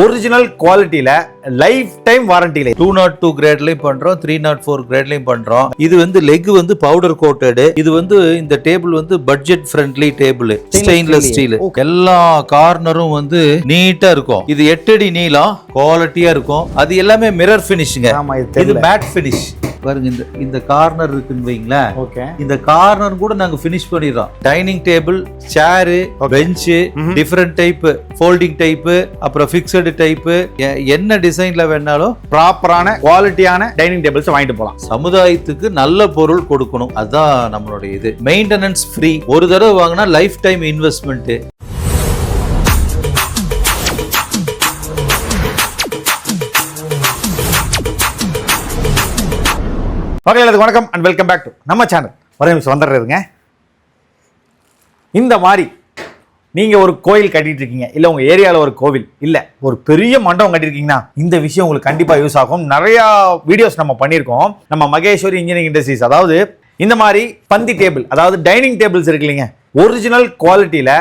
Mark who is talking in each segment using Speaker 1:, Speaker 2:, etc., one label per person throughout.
Speaker 1: Original குவாலிட்டியில life time வாரண்டியில
Speaker 2: two not two கிரேட்லயும் பண்றோம் த்ரீ நாட் ஃபோர் கிரேட்லயும் பண்றோம். இது வந்து லெக் வந்து பவுடர் கோட்டடு இது வந்து இந்த டேபிள் வந்து budget friendly table stainless steel எல்லா கார்னரும் வந்து நீட்டா இருக்கும். இது எட்டடி நீளம் குவாலிட்டியா இருக்கும். அது எல்லாமே மிரர் ஃபினிஷிங்க
Speaker 1: ஆமா இது
Speaker 2: மேட் ஃபினிஷ் பாருங்க இந்த இந்த கார்னர் இருக்குன்னு வைங்களேன்.
Speaker 1: ஓகே
Speaker 2: இந்த கார்னர் கூட நாங்க ஃபினிஷ் பண்ணிடுறோம். Dining table chair bench different type folding type அப்புறம் ஃபிக்ஸடு டைப் என்ன டிசைன்ல வேணாலும்
Speaker 1: ப்ராப்பரான குவாலிட்டியான டைனிங் டேபிள்ஸ் வாங்கிட்டு போலாம்
Speaker 2: சமுதாயத்துக்கு நல்ல பொருள் கொடுக்கணும். அதுதான் நம்மளுடைய இது. மெயின்டெனன்ஸ் ஃப்ரீ ஒரு தடவை வாங்கினா லைஃப் டைம் இன்வெஸ்ட்மெண்ட்
Speaker 1: ஓகே வணக்கம் அண்ட் வெல்கம் பேக் டு நம்ம சேனல் ஒரே நிமிஷம் வந்துடுறதுங்க. இந்த மாதிரி நீங்கள் ஒரு கோயில் கட்டிட்டு இருக்கீங்க இல்லை உங்கள் ஏரியாவில் ஒரு கோவில் இல்லை ஒரு பெரிய மண்டபம் கட்டியிருக்கீங்கன்னா இந்த விஷயம் உங்களுக்கு கண்டிப்பாக யூஸ் ஆகும். நிறையா வீடியோஸ் நம்ம பண்ணியிருக்கோம். நம்ம மகேஸ்வரி இன்ஜினியரிங் இண்டஸ்ட்ரீஸ் அதாவது இந்த மாதிரி பந்தி டேபிள் அதாவது டைனிங் டேபிள்ஸ் இருக்கு இல்லைங்க ஒரிஜினல் குவாலிட்டியில்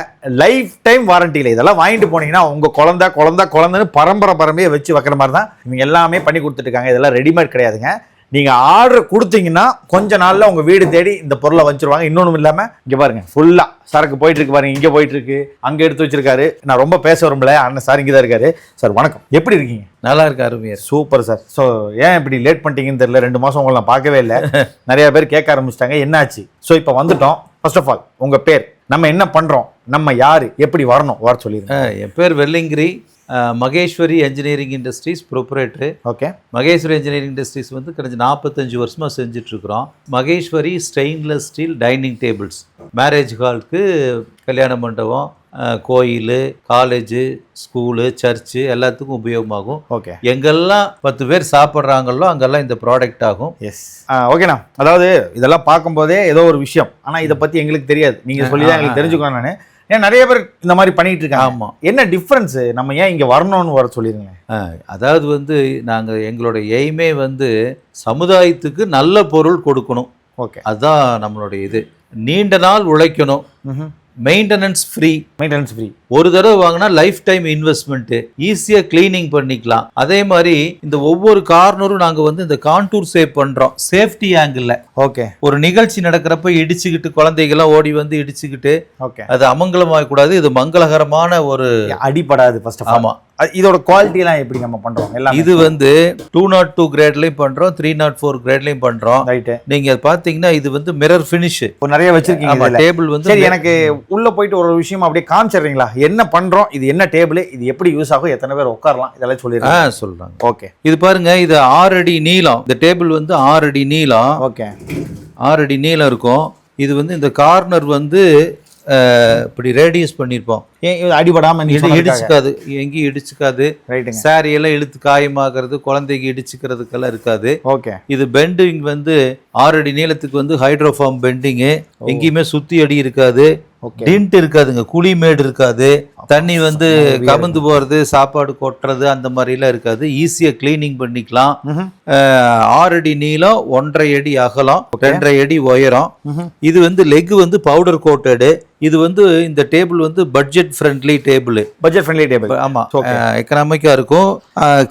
Speaker 1: லைஃப் டைம் வாரண்டியில் இதெல்லாம் வாங்கிட்டு போனீங்கன்னா உங்கள் குழந்த குழந்த குழந்தைன்னு பரம்பரை பரம்பரையை வச்சு வைக்கிற மாதிரி தான் இவங்க எல்லாமே பண்ணி கொடுத்துட்ருக்காங்க இதெல்லாம் ரெடிமேட் கிடையாதுங்க. நீங்க ஆர்டர் கொடுத்தீங்கன்னா கொஞ்ச நாள்ல உங்க வீடு தேடி இந்த பொருளை வச்சிருவாங்க. இன்னொன்றும் இல்லாம இங்க பாருங்க ஃபுல்லா சரக்கு போயிட்டு இருக்கு பாருங்க. இங்க போயிட்டு இருக்கு. அங்க எடுத்து வச்சிருக்காரு. நான் ரொம்ப பேச விரும்பல. அண்ணன் சார் இங்க தான் இருக்காரு. சார் வணக்கம். எப்படி இருக்கீங்க?
Speaker 2: நல்லா இருக்கு அருமையா
Speaker 1: சூப்பர் சார். ஸோ ஏன் இப்படி லேட் பண்ணிட்டீங்கன்னு தெரியல. ரெண்டு மாசம் உங்களை நான் பார்க்கவே இல்லை. நிறைய பேர் கேட்க ஆரம்பிச்சிட்டாங்க. என்னாச்சு? ஸோ இப்போ வந்துட்டோம். ஃபர்ஸ்ட் ஆஃப் ஆல் உங்க பேர். நம்ம என்ன பண்றோம்? நம்ம யாரு? எப்படி வரணும்? வர சொல்லிருங்க
Speaker 2: அஹ், என் பேர் Vellingiri. Maheswari engineering industries proprietor
Speaker 1: okay.
Speaker 2: Maheswari engineering industries வந்து கடந்த நாற்பத்தஞ்சு வருஷமாக செஞ்சிட்ருக்குறோம். Maheswari stainless steel dining tables marriage ஹாலுக்கு கல்யாண மண்டபம் கோயில் காலேஜு ஸ்கூலு சர்ச்சு எல்லாத்துக்கும் உபயோகமாகும்.
Speaker 1: ஓகே.
Speaker 2: எங்கெல்லாம் பத்து பேர் சாப்பிட்றாங்களோ அங்கெல்லாம் இந்த ப்ராடக்ட் ஆகும்.
Speaker 1: எஸ் ஓகேண்ணா. அதாவது இதெல்லாம் பார்க்கும்போதே ஏதோ ஒரு விஷயம். ஆனா இதை பத்தி எங்களுக்கு தெரியாது. நீங்க சொல்லி தான் எங்களுக்கு தெரிஞ்சுக்கணும் நான். ஏன் நிறைய பேர் இந்த மாதிரி பண்ணிட்டு இருக்காங்க.
Speaker 2: ஆமாம்
Speaker 1: என்ன டிஃப்ரென்ஸ் நம்ம ஏன் இங்க வரணும்னு வர சொல்லிருங்க
Speaker 2: அதாவது வந்து நாங்கள் எங்களோட எய்மே வந்து சமுதாயத்துக்கு நல்ல பொருள் கொடுக்கணும்.
Speaker 1: ஓகே.
Speaker 2: அதுதான் நம்மளுடைய இது. நீண்ட நாள் உழைக்கணும். மெயின்டெனன்ஸ் ஃப்ரீ
Speaker 1: மெயின்டெனன்ஸ் ஃப்ரீ
Speaker 2: ஒரு தடவை வாங்கினா லைஃப் டைம் இன்வெஸ்ட்மெண்ட் ஈஸியா கிளீனிங் பண்ணிக்கலாம். அதே மாதிரி இந்த ஒவ்வொரு கார்னரும் நாங்க வந்து இந்த கான்டூர் சேவ் பண்றோம். சேஃப்டி ஆங்கிள்
Speaker 1: ஓகே
Speaker 2: ஒரு நிகழ்ச்சி நடக்கிறப்ப இடிச்சுக்கிட்டு குழந்தைகள்லாம் ஓடி வந்து இடிச்சுக்கிட்டு
Speaker 1: ஓகே
Speaker 2: அது அமங்கலமாக கூடாது. இது மங்களகரமான ஒரு
Speaker 1: அடிபடாது ஃபர்ஸ்ட் ஆஃப்
Speaker 2: ஆமா.
Speaker 1: இதோட குவாலிட்டி எல்லாம் எப்படி நம்ம பண்றோம்? எல்லாம்.
Speaker 2: இது வந்து டூ நாட் டூ கிரேட்லயும் பண்றோம் த்ரீ நாட் ஃபோர் கிரேட்லயும் பண்றோம்.
Speaker 1: ரைட்டு
Speaker 2: நீங்க பாத்தீங்கன்னா இது வந்து மிரர் ஃபினிஷ்
Speaker 1: இப்போ நிறைய வச்சிருக்கீங்க.
Speaker 2: டேபிள் வந்து
Speaker 1: சரி எனக்கு உள்ள போயிட்டு ஒரு விஷயம் அப்படியே காமிச்சிடுறீங்களா? என்ன பண்றோம்? இது என்ன டேபிள் இது எப்படி யூஸ் ஆகும்? எத்தனை பேர் உட்காரலாம்? இதெல்லாம் சொல்லிடுறேன்.
Speaker 2: சொல்றாங்க.
Speaker 1: ஓகே
Speaker 2: இது பாருங்க இது ஆறு அடி நீளம். இந்த டேபிள் வந்து ஆறு அடி நீளம்.
Speaker 1: ஓகே
Speaker 2: ஆறு அடி நீளம் இருக்கும். இது வந்து இந்த கார்னர் வந்து இப்படி ரேடியஸ் பண்ணியிருப்போம்
Speaker 1: ஏன் இது அடிபடாம நீ
Speaker 2: இது இடிச்சுக்காது. எங்கேயும் இடிச்சுக்காது. சாரி எல்லாம் இழுத்து காயமாகிறது குழந்தைக்கு இடிச்சுக்கிறதுக்கெல்லாம் இருக்காது.
Speaker 1: ஓகே
Speaker 2: இது பெண்டிங் வந்து ஆறு அடி நீளத்துக்கு வந்து ஹைட்ரோஃபார்ம் பெண்டிங்கு எங்கேயுமே சுத்தி அடி இருக்காது. டிண்ட் இருக்காதுங்க குழிமேடு இருக்காது தண்ணி வந்து கமந்து போறது சாப்பாடு கொட்டுறது அந்த மாதிரிலாம் இருக்காது. ஈஸியா க்ளீனிங் பண்ணிக்கலாம். ஆறு அடி நீளம் ஒன்றரை அடி அகலம் ரெண்டரை அடி உயரம். இது வந்து லெக் வந்து பவுடர் கோட்டடு இது வந்து இந்த டேபிள் வந்து budget friendly table
Speaker 1: budget friendly table
Speaker 2: ஆமா
Speaker 1: Okay.
Speaker 2: எக்கனாமிக்கா இருக்கும்.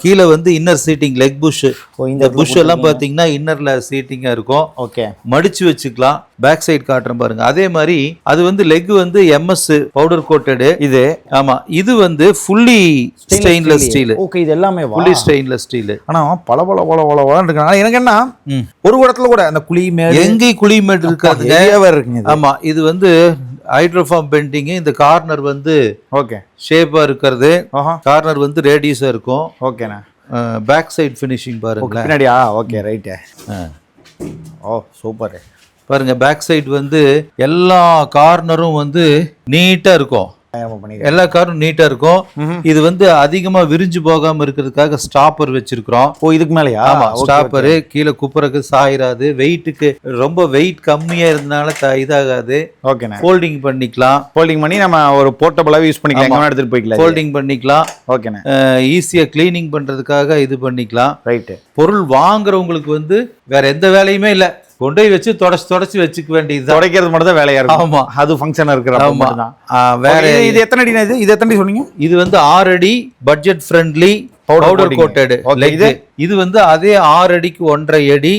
Speaker 2: கீழே வந்து இன்னர் சீட்டிங் லெக் புஷ்
Speaker 1: இந்த
Speaker 2: புஷ் எல்லாம் பாத்தீங்கன்னா இன்னர்ல சீட்டிங்கா இருக்கும்.
Speaker 1: ஓகே
Speaker 2: மடிச்சு வச்சுக்கலாம். பேக் சைடு காட்டுறேன் பாருங்க. அதே மாதிரி அது வந்து லெக் வந்து எம்எஸ் பவுடர் கோட்டடு
Speaker 1: இது
Speaker 2: ஆமா இது வந்து ஃபுல்லி ஸ்டெயின்லெஸ் ஸ்டீல்
Speaker 1: ஓகே இது எல்லாமே
Speaker 2: ஃபுல்லி ஸ்டெயின்லெஸ் ஸ்டீல்
Speaker 1: ஆனா பல பல பல பல பலன்னு இருக்கு. எனக்கு என்ன ஒரு இடத்துல கூட அந்த குழி மேடு
Speaker 2: எங்கேயும்
Speaker 1: வேற இருக்குங்க இது.
Speaker 2: ஆமா இது வந்து ஹைட்ரோஃபார்ம் பெண்டிங் இந்த கார்னர் வந்து
Speaker 1: ஓகே
Speaker 2: ஷேப்பா இருக்கிறது. கார்னர் வந்து ரேடியஸா இருக்கும்.
Speaker 1: ஓகேண்ணா
Speaker 2: பேக் சைடு ஃபினிஷிங் பாருங்க
Speaker 1: பின்னாடியா? ஓகே ரைட்டு ஓ சூப்பர்
Speaker 2: பாருங்க பேக் சைடு வந்து எல்லா கார்னரும் வந்து நீட்டா இருக்கும். எல்லா காரும் நீட்டா இருக்கும். இது வந்து அதிகமா விரிஞ்சு போகாம இருக்கிறதுக்காக ஸ்டாப்பர் வச்சிருக்கிறோம்.
Speaker 1: ஓ இதுக்கு மேலயா?
Speaker 2: ஆமா ஸ்டாப்பரு கீழே குப்புறக்கு சாயிராது வெயிட்டுக்கு ரொம்ப வெயிட் கம்மியா இருந்தனால இதாகாது.
Speaker 1: ஓகேண்ணா
Speaker 2: ஃபோல்டிங் பண்ணிக்கலாம்.
Speaker 1: ஃபோல்டிங் பண்ணி நம்ம ஒரு போர்ட்டபிளாவே யூஸ் பண்ணிக்கலாம். எடுத்துட்டு போய்க்கலாம்
Speaker 2: ஃபோல்டிங் பண்ணிக்கலாம்.
Speaker 1: ஓகேண்ணா
Speaker 2: ஈஸியா க்ளீனிங் பண்றதுக்காக இது பண்ணிக்கலாம்.
Speaker 1: ரைட்டு
Speaker 2: பொருள் வாங்குறவங்களுக்கு வந்து வேற எந்த வேலையுமே இல்லை. கொண்டு போய் வச்சு தொடச்சு தொடச்சு வச்சுக்க வேண்டியதுதான்.
Speaker 1: துடைக்கிறது மட்டும் தான் வேலையா இருக்கும்.
Speaker 2: ஆமா.
Speaker 1: அது ஃபங்க்ஷன் இருக்கிற
Speaker 2: ஆமா. வேற
Speaker 1: இது எத்தனை அடினா இது? இது எத்தனை அடி சொன்னீங்க?
Speaker 2: இது வந்து ஆறு அடி பட்ஜெட் ஃப்ரெண்ட்லி பவுடர். கோட்டட்
Speaker 1: இது?
Speaker 2: இது வந்து அதே ஆறு அடிக்கு ஒன்றரை அடி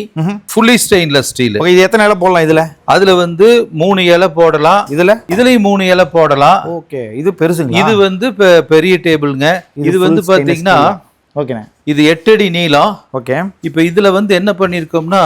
Speaker 2: ஃபுல்லி ஸ்டெயின்லெஸ் ஸ்டீல்
Speaker 1: இது எத்தனை இலை போடலாம் இதுல?
Speaker 2: அதுல வந்து மூணு இலை போடலாம்.
Speaker 1: இதுல?
Speaker 2: இதுலயும் மூணு இலை போடலாம்.
Speaker 1: ஓகே இது பெருசுங்க
Speaker 2: இது வந்து பெரிய டேபிளுங்க இது வந்து பாத்தீங்கன்னா
Speaker 1: ஓகேண்ணே
Speaker 2: இது எட்டு அடி நீளம்.
Speaker 1: ஓகே
Speaker 2: இப்ப இதுல வந்து என்ன பண்ணிருக்கோம்னா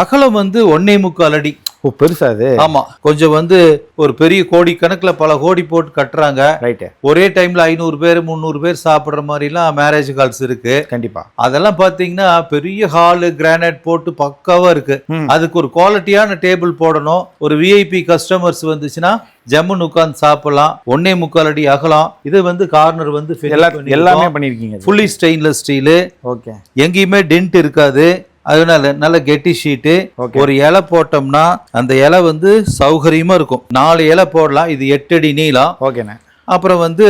Speaker 2: அகலம் வந்து ஒன்னே முக்கால் அடி.
Speaker 1: ஓ பெருசா இது
Speaker 2: ஆமா. கொஞ்சம் வந்து ஒரு பெரிய கோடி கணக்குல பல கோடி போட்டு கட்டுறாங்க.
Speaker 1: ரைட்டு.
Speaker 2: ஒரே டைம்ல ஐநூறு பேர் முந்நூறு பேர் சாப்பிடுற மாதிரிலாம் மேரேஜ் கால்ஸ் இருக்கு.
Speaker 1: கண்டிப்பா.
Speaker 2: அதெல்லாம் பாத்தீங்கன்னா பெரிய ஹாலு கிரானைட் போட்டு பக்காவா இருக்கு. அதுக்கு ஒரு குவாலிட்டியான டேபிள் போடணும். ஒரு விஐபி கஸ்டமர்ஸ் வந்துச்சுன்னா ஜம்முன்னு உட்கார்ந்து சாப்பிடலாம். ஒன்னே முக்கால் அடி அகலம். இது வந்து கார்னர் வந்து
Speaker 1: எல்லா எல்லாமே பண்ணிருக்கீங்க.
Speaker 2: Fully stainless steel
Speaker 1: okay.
Speaker 2: எங்கேயுமே டென்ட் இருக்காது. அதனால நல்ல கெட்டி ஷீட்டு. ஒரு இலை போட்டோம்னா அந்த இலை வந்து சௌகரியமா இருக்கும். நாலு இலை போடலாம் இது எட்டு அடி நீளம்.
Speaker 1: ஓகேண்ணே
Speaker 2: அப்புறம் வந்து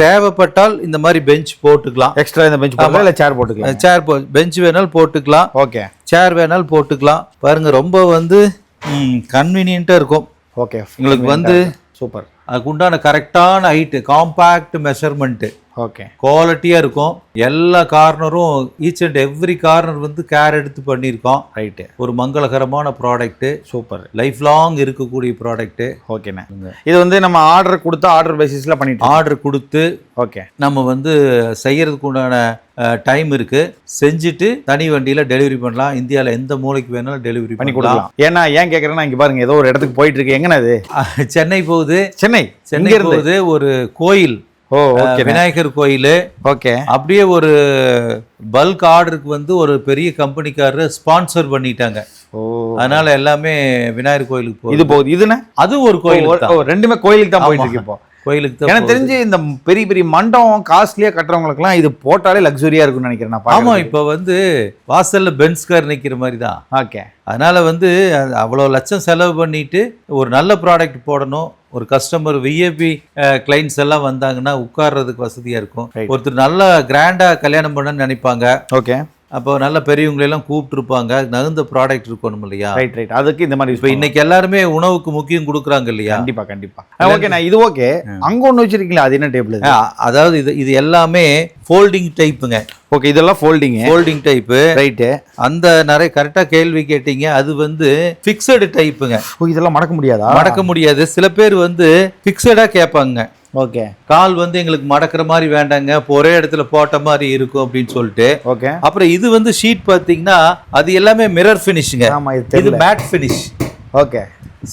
Speaker 2: தேவைப்பட்டால் இந்த மாதிரி பெஞ்ச் போட்டுக்கலாம்.
Speaker 1: எக்ஸ்ட்ரா இந்த பெஞ்ச் போடலாம்? இல்ல சேர் போட்டுக்கலாம்?
Speaker 2: சேர் பெஞ்ச் வேணாலும் போட்டுக்கலாம்.
Speaker 1: ஓகே
Speaker 2: சேர் வேணாலும் போட்டுக்கலாம். பாருங்க ரொம்ப வந்து கன்வீனியன்ட்டா இருக்கும்.
Speaker 1: ஓகே
Speaker 2: உங்களுக்கு வந்து
Speaker 1: சூப்பர்
Speaker 2: அதுக்கு உண்டான கரெக்டான ஹைட்டு காம்பேக்ட் மெஷர்மெண்ட்டு
Speaker 1: ஓகே
Speaker 2: குவாலிட்டியாக இருக்கும். எல்லா கார்னரும் ஈச் அண்ட் எவ்ரி கார்னர் வந்து கேர் எடுத்து பண்ணியிருக்கோம்.
Speaker 1: ரைட்டு
Speaker 2: ஒரு மங்களகரமான ப்ராடக்ட்டு
Speaker 1: சூப்பர்
Speaker 2: லைஃப் லாங் இருக்கக்கூடிய ப்ராடக்ட்டு
Speaker 1: ஓகேண்ணே இது வந்து நம்ம ஆர்டர் கொடுத்து ஆர்டர் பேசிஸ்ல பண்ணிட்டு
Speaker 2: ஆர்டர் கொடுத்து
Speaker 1: ஓகே
Speaker 2: நம்ம வந்து செய்யறதுக்கு உண்டான டைம் இருக்கு. செஞ்சுட்டு தனி வண்டியில டெலிவரி பண்ணலாம். இந்தியாவில் எந்த மூலைக்கு வேணாலும் டெலிவரி
Speaker 1: பண்ணி
Speaker 2: கொடுக்கலாம்.
Speaker 1: ஏன்னா ஏன் கேக்குறேன்னா இங்க பாருங்க ஏதோ ஒரு இடத்துக்கு போயிட்டு இருக்கு. எங்கண்ணா இது?
Speaker 2: சென்னை போகுது.
Speaker 1: சென்னை.
Speaker 2: சென்னை போகுது ஒரு கோயில்.
Speaker 1: ஓ ஓகே
Speaker 2: விநாயகர் கோயில்.
Speaker 1: ஓகே
Speaker 2: அப்படியே ஒரு பல்க் ஆர்டருக்கு வந்து ஒரு பெரிய கம்பெனிக்காரர் ஸ்பான்சர் பண்ணிட்டாங்க. அதனால எல்லாமே விநாயகர் கோயிலுக்கு போகுது.
Speaker 1: இது போகுது. இதுண்ணே
Speaker 2: அது ஒரு
Speaker 1: ஓ, ரெண்டுமே கோயிலுக்கு தான் போயிட்டு. இருக்கு இப்போ.
Speaker 2: கோயிலுக்கு
Speaker 1: எனக்கு தெரிஞ்சு இந்த பெரிய பெரிய மண்டபம் காஸ்ட்லியா கட்டுறவங்களுக்குலாம் இது போட்டாலே லக்ஸுரியா இருக்கும்னு நினைக்கிறேன் நான்
Speaker 2: ஆமா
Speaker 1: பார்க்கறதுக்கு.
Speaker 2: இப்ப வந்து வாசல்ல பென்ஸ் கார் நிக்கிற மாதிரி தான்
Speaker 1: ஓகே.
Speaker 2: அதனால வந்து அவ்வளோ லட்சம் செலவு பண்ணிட்டு ஒரு நல்ல ப்ராடக்ட் போடணும். ஒரு கஸ்டமர் விஏபி கிளைண்ட்ஸ் எல்லாம் வந்தாங்கன்னா உட்கார்றதுக்கு வசதியா இருக்கும். ஒருத்தர் நல்லா கிராண்டா கல்யாணம் பண்ணணும்னு நினைப்பாங்க.
Speaker 1: ஓகே.
Speaker 2: அப்போ நல்ல பெரியவங்களை எல்லாம் கூப்பிட்டுருப்பாங்க. நகுந்த ப்ராடக்ட் இருக்கணும் இல்லையா?
Speaker 1: ரைட் ரைட் அதுக்கு இந்த மாதிரி
Speaker 2: இப்போ இன்னைக்கு எல்லாருமே உணவுக்கு முக்கியம் கொடுக்குறாங்க இல்லையா?
Speaker 1: கண்டிப்பா கண்டிப்பா. ஓகே நான் இது ஓகே அங்க ஒண்ணு வச்சிருக்கீங்களா? அது என்ன டேபிள்
Speaker 2: அதாவது இது இது எல்லாமே ஃபோல்டிங் டைப்புங்க
Speaker 1: ஓகே இதெல்லாம் ஃபோல்டிங்
Speaker 2: ஃபோல்டிங் டைப்பு
Speaker 1: ரைட்டு
Speaker 2: அந்த நிறைய கரெக்டா கேள்வி கேட்டீங்க. அது வந்து ஃபிக்ஸடு டைப்புங்க
Speaker 1: இதெல்லாம் மடக்க முடியாதா?
Speaker 2: மடக்க முடியாது. சில பேர் வந்து ஃபிக்ஸடா கேட்பாங்க.
Speaker 1: ஓகே.
Speaker 2: கால் வந்து எங்களுக்கு மடக்கிற மாதிரி வேண்டாங்க. இப்போ ஒரே இடத்துல போட்ட மாதிரி இருக்கும் அப்படின்னு சொல்லிட்டு.
Speaker 1: ஓகே.
Speaker 2: அப்புறம் இது வந்து ஷீட் பாத்தீங்கன்னா அது எல்லாமே மிரர் ஃபினிஷுங்க
Speaker 1: ஆமா இது
Speaker 2: மேட் ஃபினிஷ்
Speaker 1: ஓகே.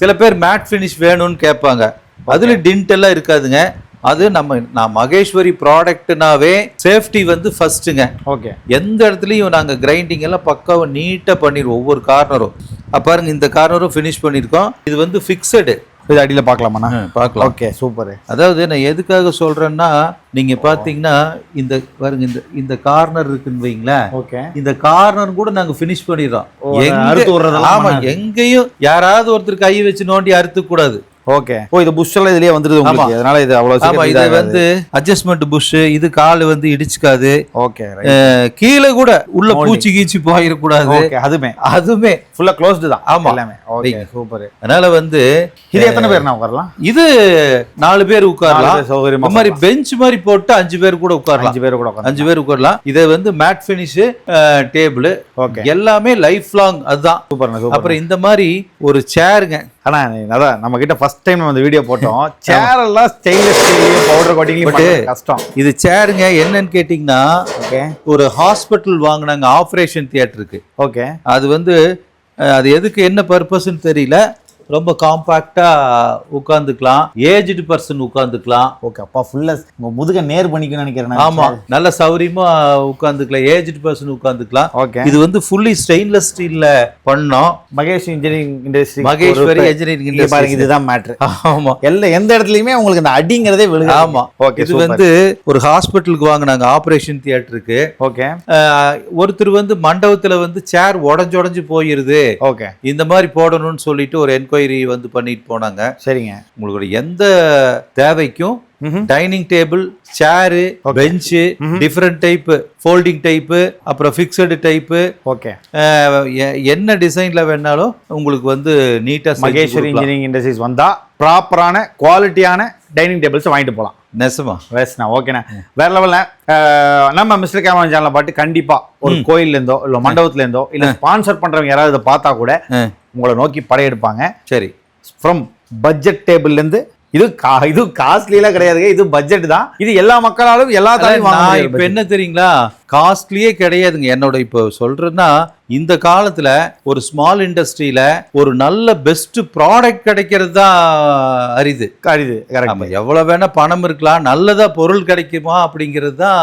Speaker 2: சில பேர் மேட் ஃபினிஷ் வேணும்னு கேட்பாங்க. அதுல டிண்ட் எல்லாம் இருக்காதுங்க. அது நம்ம நான் மகேஸ்வரி ப்ராடக்ட்னாவே சேஃப்டி வந்து ஃபர்ஸ்ட்டுங்க
Speaker 1: ஓகே.
Speaker 2: எந்த இடத்துலையும் நாங்கள் கிரைண்டிங் எல்லாம் பக்காவாக நீட்டாக பண்ணிடுவோம் ஒவ்வொரு கார்னரும் பாருங்க இந்த கார்னரும் ஃபினிஷ் பண்ணியிருக்கோம் இது வந்து ஃபிக்ஸடு
Speaker 1: இது அடியில பார்க்கலாமாண்ணா?
Speaker 2: பார்க்கலாம்.
Speaker 1: ஓகே சூப்பர்
Speaker 2: அதாவது நான் எதுக்காக சொல்றேன்னா நீங்க பாத்தீங்கன்னா இந்த பாருங்க இந்த இந்த கார்னர் இருக்குன்னு வைங்களேன்.
Speaker 1: ஓகே
Speaker 2: இந்த கார்னர் கூட நாங்க ஃபினிஷ் பண்ணிடுறோம்.
Speaker 1: ஓ, அதை
Speaker 2: எங்க-
Speaker 1: அறுத்து விடுறதெல்லாம்
Speaker 2: ஆமா
Speaker 1: பண்ணாது.
Speaker 2: எங்கேயும் யாராவது ஒருத்தர் கை வச்சு நோண்டி அறுத்து கூடாது
Speaker 1: ஓகே. ஓ இது புஷ் எல்லாம் இதுலயே வந்துருது உங்களுக்கு. அதனால இது அவ்வளவு
Speaker 2: இது. வந்து அட்ஜஸ்ட்மெண்ட் புஷ் இது கால் வந்து இடிச்சுக்காது.
Speaker 1: ஓகே
Speaker 2: கீழே கூட உள்ள பூச்சி கீச்சி போயிடக்கூடாது.
Speaker 1: ஓகே அதுமே
Speaker 2: அதுமே
Speaker 1: ஃபுல்லா க்ளோஸ்டு தான்.
Speaker 2: ஆமா.
Speaker 1: எல்லாமே. ஓகே சூப்பர்
Speaker 2: அதனால வந்து
Speaker 1: இது எத்தனை பேர் நான் உட்காரலாம்?
Speaker 2: இது நாலு பேர் உட்காரலாம்.
Speaker 1: சௌகரியமா
Speaker 2: மாதிரி பெஞ்ச் மாதிரி போட்டு அஞ்சு பேர் கூட உட்காரலாம்.
Speaker 1: அஞ்சு பேர் கூட
Speaker 2: அஞ்சு பேர் உட்காரலாம். இதை வந்து மேட் ஃபினிஷ் டேபிள்
Speaker 1: ஓகே.
Speaker 2: எல்லாமே லைஃப் லாங் அதுதான்
Speaker 1: சூப்பர்
Speaker 2: அப்புறம் இந்த மாதிரி ஒரு சேருங்க
Speaker 1: ஆனா அதான் நம்ம கிட்ட ஃபர்ஸ்ட் டைம் நம்ம இந்த வீடியோ போட்டோம். சேர் எல்லாம் ஸ்டெயின்லெஸ் ஸ்டீல் பவுடர் கோட்டிங்லயும் கஷ்டம்.
Speaker 2: இது சேருங்க என்னன்னு கேட்டிங்கன்னா
Speaker 1: ஓகே
Speaker 2: ஒரு ஹாஸ்பிட்டல் வாங்கினாங்க ஆப்ரேஷன் தியேட்டருக்கு
Speaker 1: ஓகே
Speaker 2: அது வந்து அது எதுக்கு என்ன பர்பஸ்ன்னு தெரியல. ரொம்ப காம்பாக்டா உட்காந்துக்கலாம் ஏஜ்டு பர்சன் உட்காந்துக்கலாம்
Speaker 1: ஓகே அப்பா ஃபுல்லா உங்க முதுக நேர் பண்ணிக்கணும்னு நினைக்கிறேன்
Speaker 2: ஆமா நல்ல சௌரியமா உட்காந்துக்கலாம் ஏஜ்டு பர்சன் உட்காந்துக்கலாம்
Speaker 1: ஓகே
Speaker 2: இது வந்து ஃபுல்லி ஸ்டெயின்லெஸ் ஸ்டீல்ல பண்ணோம்.
Speaker 1: மகேஷ் இன்ஜினியரிங் இண்டஸ்ட்ரி
Speaker 2: மகேஸ்வரி
Speaker 1: பாருங்க
Speaker 2: industries.
Speaker 1: இதுதான் மேட்ரு
Speaker 2: ஆமா.
Speaker 1: எல்லா எந்த இடத்துலயுமே உங்களுக்கு இந்த அடிங்கிறதே விழுகு
Speaker 2: ஆமா.
Speaker 1: ஓகே
Speaker 2: இது வந்து ஒரு ஹாஸ்பிட்டலுக்கு வாங்கினாங்க ஆபரேஷன் தியேட்டருக்கு
Speaker 1: ஓகே
Speaker 2: ஒருத்தர் வந்து மண்டபத்துல வந்து சேர் உடஞ்சு உடஞ்சு போயிருது.
Speaker 1: ஓகே
Speaker 2: இந்த மாதிரி போடணும்னு சொல்லிட்டு ஒரு என்கொயரி என்கொயரி வந்து பண்ணிட்டு போனாங்க.
Speaker 1: சரிங்க.
Speaker 2: உங்களுக்கு எந்த தேவைக்கும். Dining table chair bench different type folding type அப்புறம் ஃபிக்ஸடு டைப்பு
Speaker 1: ஓகே
Speaker 2: என்ன டிசைன்ல வேணாலும் உங்களுக்கு வந்து நீட்டா
Speaker 1: மகேஸ்வரி இன்ஜினியரிங் இண்டஸ்ட்ரீஸ் வந்தா ப்ராப்பரான குவாலிட்டியான டைனிங் டேபிள்ஸ் வாங்கிட்டு போகலாம்
Speaker 2: நெசமா?
Speaker 1: வேஸ்ண்ணா ஓகேண்ணா வேற லெவல்ல நம்ம மிஸ்டர் கேமரா சேனலை பாட்டு கண்டிப்பா ஒரு கோயில்ல இருந்தோ இல்ல மண்டபத்துல இருந்தோ இல்ல ஸ்பான்சர் பண்றவங்க யாராவது இதை பார்த்தா கூட. உங்களை நோக்கி படையெடுப்பாங்க.
Speaker 2: சரி.
Speaker 1: ஃப்ரம் பட்ஜெட் டேபிள்ல இருந்து இது கா இது காஸ்ட்லிலாம் கிடையாதுங்க. இது பட்ஜெட் தான். இது எல்லா மக்களாலும் எல்லா தாலையும்
Speaker 2: இப்ப. என்ன தெரியுங்களா? காஸ்ட்லியே கிடையாதுங்க. என்னோட இப்போ சொல்றேன்னா இந்த காலத்துல ஒரு ஸ்மால் இண்டஸ்ட்ரியில ஒரு நல்ல பெஸ்ட் ப்ராடக்ட் கிடைக்கிறது தான் அரிது.
Speaker 1: அரிது
Speaker 2: நம்ம எவ்வளவு வேணா பணம் இருக்கலாம். நல்லதா பொருள் கிடைக்குமா அப்படிங்கிறது தான்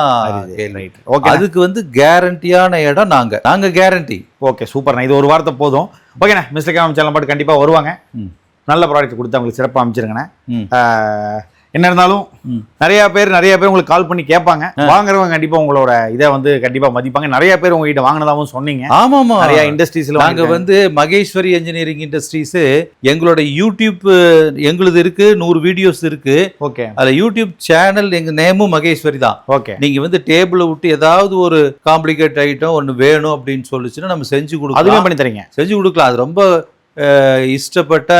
Speaker 1: ஓகே
Speaker 2: அதுக்கு வந்து கேரண்டியான இடம் நாங்க. நாங்க கேரண்டி
Speaker 1: ஓகே சூப்பர்ண்ணா இது ஒரு வார்த்தை போதும். ஓகேண்ணா மிஸ்டர் கேமரா சேனல் பாட்டு கண்டிப்பா வருவாங்க. நல்ல ப்ராடக்ட் கொடுத்து அவங்களுக்கு சிறப்பாக அமைச்சிருங்கண்ணே என்ன இருந்தாலும். நிறைய பேர் நிறைய பேர் உங்களுக்கு கால் பண்ணி கேட்பாங்க. வாங்குறவங்க கண்டிப்பா உங்களோட இதை வந்து கண்டிப்பா மதிப்பாங்க. நிறைய பேர் உங்ககிட்ட வாங்கினதாகவும் சொன்னீங்க.
Speaker 2: ஆமாமா.
Speaker 1: நிறைய இண்டஸ்ட்ரீஸ்ல
Speaker 2: நாங்க வந்து மகேஸ்வரி இன்ஜினியரிங் இண்டஸ்ட்ரீஸ் எங்களோட யூடியூப் எங்களுது இருக்கு நூறு வீடியோஸ் இருக்கு.
Speaker 1: ஓகே
Speaker 2: அதுல யூடியூப் சேனல் எங்க நேமும் மகேஸ்வரி தான்.
Speaker 1: ஓகே
Speaker 2: நீங்க வந்து டேபிளை விட்டு ஏதாவது ஒரு காம்ப்ளிகேட் ஐட்டம் ஒன்று வேணும் அப்படின்னு சொல்லிச்சுன்னா நம்ம செஞ்சு கொடுக்கலாம்.
Speaker 1: பண்ணி தரீங்க
Speaker 2: செஞ்சு கொடுக்கலாம். அது ரொம்ப இஷ்டப்பட்ட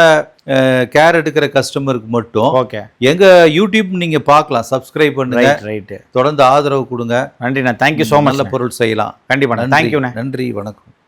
Speaker 2: கேர் எடுக்கிற கஸ்டமருக்கு மட்டும்
Speaker 1: ஓகே
Speaker 2: எங்க யூடியூப் நீங்க பார்க்கலாம். சப்ஸ்கிரைப் பண்ணுங்க.
Speaker 1: ரைட்
Speaker 2: தொடர்ந்து ஆதரவு கொடுங்க.
Speaker 1: நன்றிண்ணா. தேங்க்யூ ஸோ மச்
Speaker 2: நல்ல பொருள் செய்யலாம்.
Speaker 1: கண்டிப்பா
Speaker 2: நன்றி.
Speaker 1: தேங்க்யூண்ணே
Speaker 2: நன்றி. வணக்கம்.